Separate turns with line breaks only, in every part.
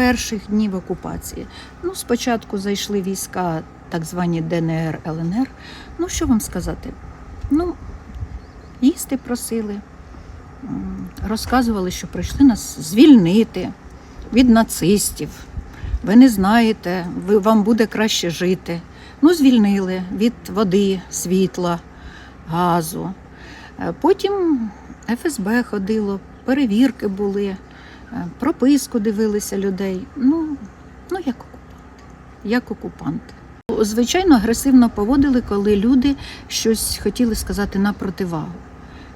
перших днів окупації. Ну, спочатку зайшли війська, так звані ДНР, ЛНР. Ну, що вам сказати? Ну, їсти просили, розказували, що прийшли нас звільнити від нацистів. Ви не знаєте, ви, вам буде краще жити. Ну, звільнили від води, світла, газу. Е, Потім ФСБ ходило, перевірки були, прописку дивилися людей. Ну, ну як окупанти. Як окупанти. Звичайно, агресивно поводили, коли люди щось хотіли сказати на противагу.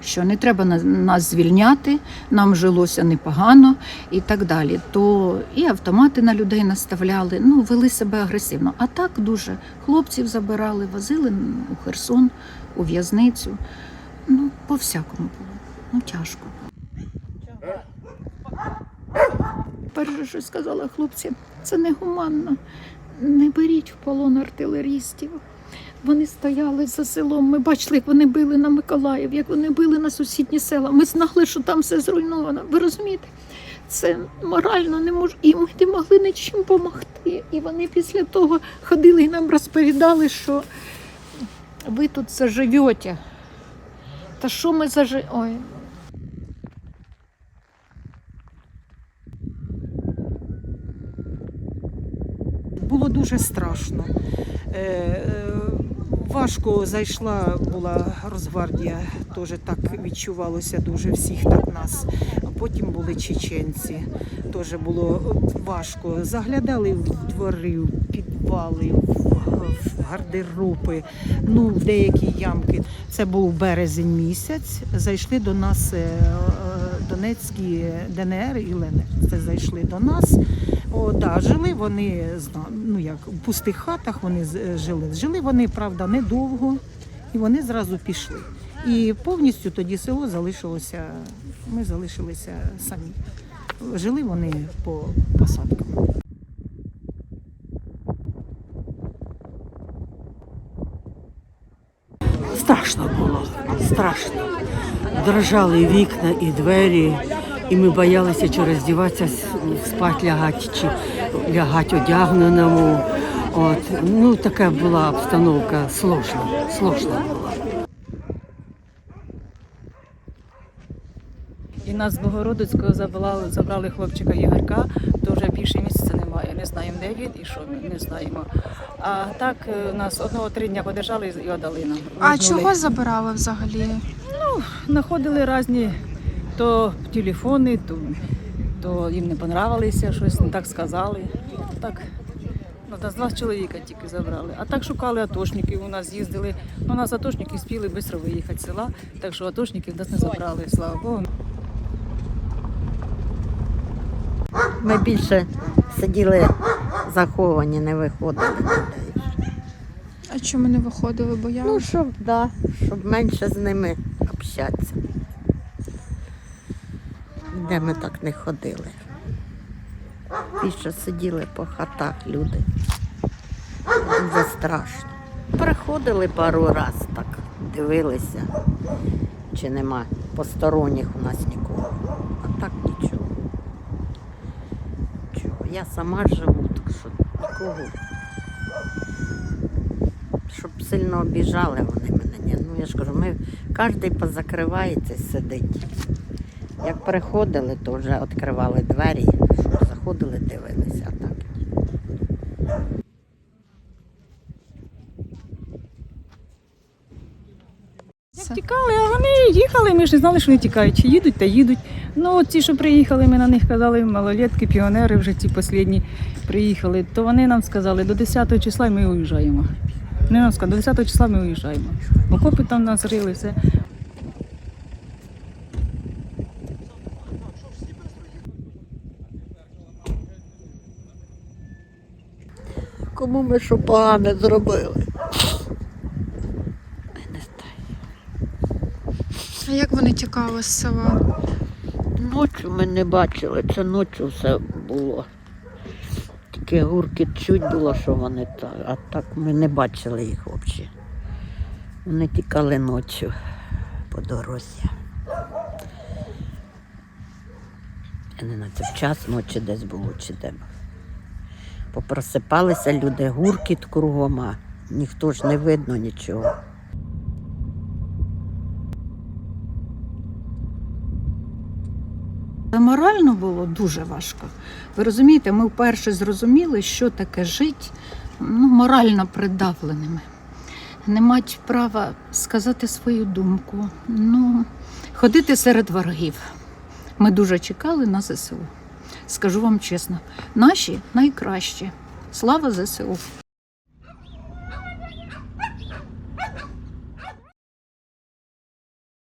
Що не треба нас звільняти, нам жилося непогано і так далі. То і автомати на людей наставляли, ну вели себе агресивно. А так дуже хлопців забирали, возили у Херсон, у в'язницю. Ну, по-всякому було. Ну, тяжко. Перше, що сказала хлопці, це негуманно. Не беріть в полон артилерістів. Вони стояли за селом. Ми бачили, як вони били на Миколаїв, як вони били на сусідні села. Ми знали, що там все зруйновано. Ви розумієте? Це морально не мож... І ми не могли нічим допомогти. І вони після того ходили і нам розповідали, що ви тут заживете. Та що ми зажи... Ой.
Було дуже страшно. Е, е, Важко зайшла була Росгвардія, теж так відчувалося дуже всіх так нас. Потім були чеченці, теж було важко. Заглядали в двори, в підвали, в, гардероби, ну, в деякі ямки. Це був березень місяць. Зайшли до нас е, Донецькі ДНР і ЛНР. Це зайшли до нас. О, да, жили вони ну як в пустих хатах вони е, жили. Жили вони, правда, недовго, і вони зразу пішли. І повністю тоді село залишилося. Ми залишилися самі. Жили вони по посадкам.
Страшно було, страшно. Дрожали вікна і двері, і ми боялися чи роздіватися, спати лягати, чи лягати одягненому. От. Ну, така була обстановка сложна, сложна була.
І нас з Богородицького забрали, забрали хлопчика Ігорка, то вже більше місяця немає. Не знаємо, де він і що він, не знаємо. А так е, нас одного три дня подержали і віддали нам.
А чого забирали взагалі?
Ну, Знаходили різні то телефони, то, то їм не понравилися, щось не так сказали. Так, ну, нас два чоловіка тільки забрали. А так шукали атошників, у нас їздили. Ну, у нас атошники спіли швидко виїхати з села, так що атошників нас не забрали, слава Богу.
Ми більше сиділи заховані, не виходили.
А чому не виходили?
Ну,
Боялися?
щоб, да, щоб менше з ними общатися. Де ми так не ходили. Більше сиділи по хатах люди. Дуже страшно. Приходили пару раз так, дивилися, чи нема посторонніх у нас нікого. А так нічого. Нічого. Я сама живу, так що нікого. Щоб сильно обіжали вони мене. Ну я ж кажу, ми кожен позакривається сидить. Як приходили, то вже відкривали двері, щоб заходили, дивилися. Так.
Це-
Тікали, а вони їхали, ми ж не знали, що вони тікають. Чи їдуть, та їдуть. Ну, от ті, що приїхали, ми на них казали, малолетки, піонери вже ті останні приїхали, то вони нам сказали, до 10 числа ми уїжджаємо. Вони нам сказали, до 10 числа ми уїжджаємо. Окопи там нас рили, все.
Кому ми що погане зробили? Не знаю.
А як вони тікали з села?
Ночі ми не бачили, це ночі все було. Тільки гурки чуть було, що вони так, а так ми не бачили їх взагалі. Вони тікали ночі по дорозі. Я не знаю, це в час ночі десь було чи де. Попросипалися люди, гуркіт кругом, а ніхто ж не видно нічого.
Морально було дуже важко. Ви розумієте, ми вперше зрозуміли, що таке жити ну, морально придавленими. Не мати права сказати свою думку, ну, ходити серед ворогів. Ми дуже чекали на ЗСУ. Скажу вам чесно, наші найкращі. Слава ЗСУ!